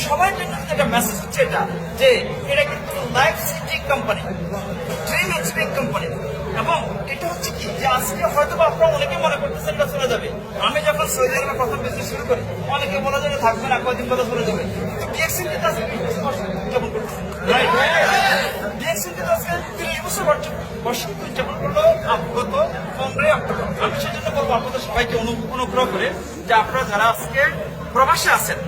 সবার জন্য একটা মেসেজ হচ্ছে এটা, যে এটা কিন্তু life changing company dream achieving company এবং এটা হচ্ছে কি, যে আজকে হয়তো বা আপনারা অনেকে মনে করতেছেন এটা চলে যাবে। আমি যখন সৌদি আরবে প্রথম বিজনেস শুরু করি, অনেকে বলা যাবে থাকবে না, কয়দিন পরে চলে যাবে। কিন্তু ডিএক্সএল কিন্তু আজকে বছর উদযাপন করতেছে ডিএক্সএল কিন্তু আজকে তিরিশ বছর বর্ষ- বর্ষ উদযাপন করল গত পনেরোই আমি সেজন্য বলব আপনাদের সবাইকে অনু- অনুগ্রহ করে যে আপনারা যারা আজকে প্রবাসে আছেন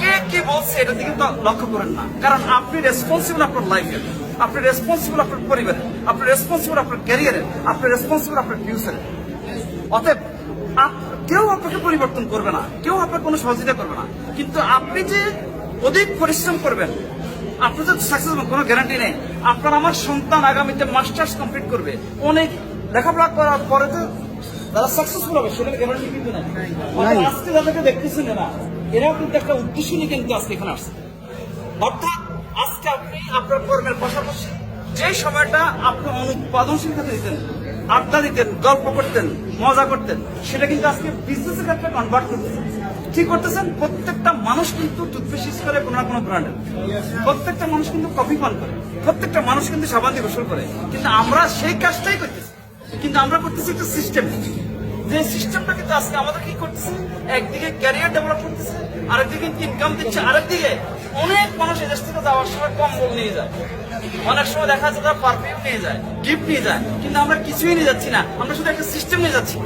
কে কি বলছে এটা দিকে লক্ষ্য করেন না। কারণ আপনি রেসপন্সিবল আপনার লাইফের আপনি রেসপন্সিবল আপনার পরিবারের আপনি রেসপন্সিবল আপনার ক্যারিয়ারের আপনি রেসপন্সিবল আপনার ফিউচারের অতএব কেউ আপনাকে পরিবর্তন করবে না। কেউ আপনার কোনো সহযোগিতা করবে না। কিন্তু আপনি যে অধিক পরিশ্রম করবেন আপনি তো সাকসেস কোনো গ্যারান্টি নেই। আপনার আমার সন্তান আগামীতে মাস্টার্স কমপ্লিট করবে। অনেক লেখাপড়া করার পরে তো তারা সাকসেসফুল হবে সেটার গ্যারান্টি কিন্তু নাই। আজকে যাদেরকে দেখতেছেন না এরাও কিন্তু একটা উদ্দেশ্য নিয়ে কিন্তু আজকে এখানে আসছে। অর্থাৎ আজকে আপনি আপনার কর্মের পাশাপাশি যে সময়টা আপনি অনুৎপাদনশীলতা দিতেন আড্ডা দিতেন গল্প করতেন মজা করতেন সেটা কিন্তু আজকে বিজনেসের ক্ষেত্রে কনভার্ট করতেছেন ঠিক করতেছেন প্রত্যেকটা মানুষ কিন্তু টুথপেস্ট ইউজ করে কোনো না কোনো ব্র্যান্ডের প্রত্যেকটা মানুষ কিন্তু কফি পান করে প্রত্যেকটা মানুষ কিন্তু সাবান দিয়ে গোসল করে। কিন্তু আমরা সেই কাজটাই করতেছি। কিন্তু আমরা করতেছি একটা সিস্টেম যে সিস্টেমটা কিন্তু আজকে আমাদের কি করতেছে? একদিকে ক্যারিয়ার ডেভেলপ করতেছে, আরেকদিকে ইনকাম দিচ্ছে, আরেকদিকে অনেক মানুষ এদেশ থেকে যাওয়ার সময় কম্বল নিয়ে যায়। অনেক সময় দেখা যাচ্ছে তারা পারফিউম নিয়ে যায় গিফট নিয়ে যায়, কিন্তু আমরা কিছুই নিয়ে যাচ্ছি না। আমরা শুধু একটা সিস্টেম নিয়ে যাচ্ছি।